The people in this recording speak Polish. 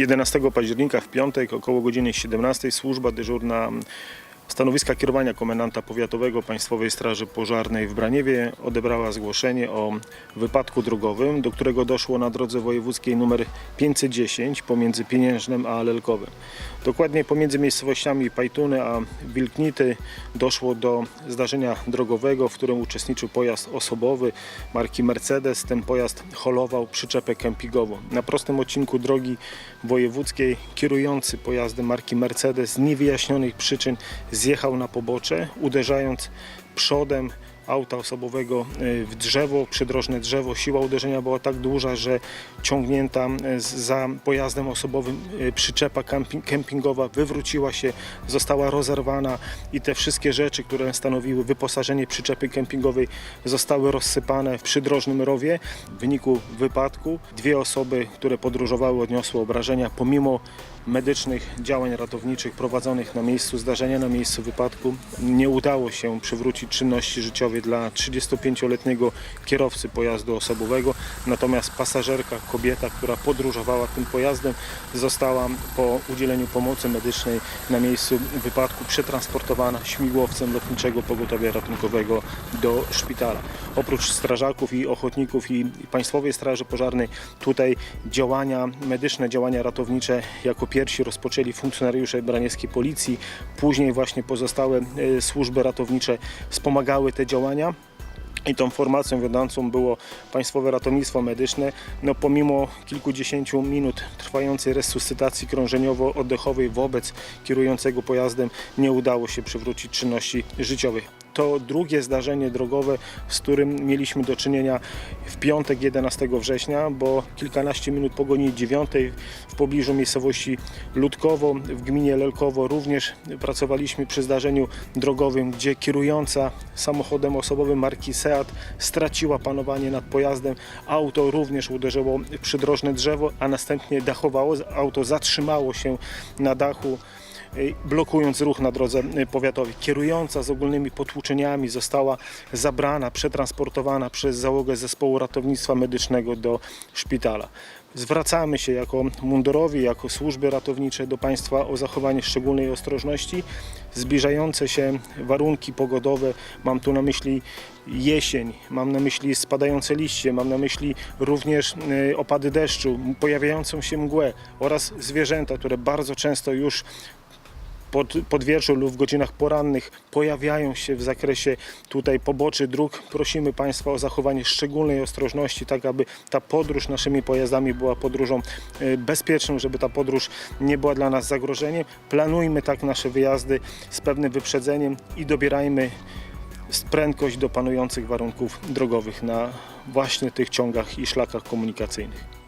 11 października w piątek około godziny 17 służba dyżurna stanowiska kierowania komendanta powiatowego Państwowej Straży Pożarnej w Braniewie odebrała zgłoszenie o wypadku drogowym, do którego doszło na drodze wojewódzkiej nr 510 pomiędzy Pieniężnem a Lelkowem. Dokładnie pomiędzy miejscowościami Pajtuny a Wilknity doszło do zdarzenia drogowego, w którym uczestniczył pojazd osobowy marki Mercedes. Ten pojazd holował przyczepę kempingową. Na prostym odcinku drogi wojewódzkiej kierujący pojazdem marki Mercedes z niewyjaśnionych przyczyn zjechał na pobocze, uderzając przodem auta osobowego y, w drzewo, przydrożne drzewo. Siła uderzenia była tak duża, że ciągnięta z- za pojazdem osobowym y, przyczepa kempingowa wywróciła się, została rozerwana i te wszystkie rzeczy, które stanowiły wyposażenie przyczepy kempingowej zostały rozsypane w przydrożnym rowie. W wyniku wypadku dwie osoby, które podróżowały odniosły obrażenia pomimo medycznych działań ratowniczych prowadzonych na miejscu zdarzenia, na miejscu wypadku. Nie udało się przywrócić czynności życiowej dla 35-letniego kierowcy pojazdu osobowego, natomiast pasażerka, kobieta, która podróżowała tym pojazdem, została po udzieleniu pomocy medycznej na miejscu wypadku przetransportowana śmigłowcem lotniczego pogotowia ratunkowego do szpitala. Oprócz strażaków i ochotników i Państwowej Straży Pożarnej tutaj działania medyczne, działania ratownicze jako pierwsi rozpoczęli funkcjonariusze braniewskiej policji, później właśnie pozostałe e, służby ratownicze wspomagały te działania. I tą formacją wiodącą było Państwowe Ratownictwo Medyczne. No, pomimo kilkudziesięciu minut trwającej resuscytacji krążeniowo-oddechowej wobec kierującego pojazdem nie udało się przywrócić czynności życiowych. To drugie zdarzenie drogowe, z którym mieliśmy do czynienia w piątek 11 września, bo kilkanaście minut po godzinie 9 w pobliżu miejscowości Ludkowo w gminie Lelkowo również pracowaliśmy przy zdarzeniu drogowym, gdzie kierująca samochodem osobowym marki Seat straciła panowanie nad pojazdem. Auto również uderzyło przydrożne drzewo, a następnie dachowało. Auto zatrzymało się na dachu blokując ruch na drodze y, powiatowej. Kierująca z ogólnymi potłuczeniami została zabrana, przetransportowana przez załogę zespołu ratownictwa medycznego do szpitala. Zwracamy się jako mundurowi, jako służby ratownicze do Państwa o zachowanie szczególnej ostrożności. Zbliżające się warunki pogodowe, mam tu na myśli jesień, mam na myśli spadające liście, mam na myśli również y, opady deszczu, pojawiającą się mgłę oraz zwierzęta, które bardzo często już pod, pod wieczór lub w godzinach porannych pojawiają się w zakresie tutaj poboczy dróg. Prosimy Państwa o zachowanie szczególnej ostrożności, tak aby ta podróż naszymi pojazdami była podróżą e, bezpieczną, żeby ta podróż nie była dla nas zagrożeniem. Planujmy tak nasze wyjazdy z pewnym wyprzedzeniem i dobierajmy prędkość do panujących warunków drogowych na właśnie tych ciągach i szlakach komunikacyjnych.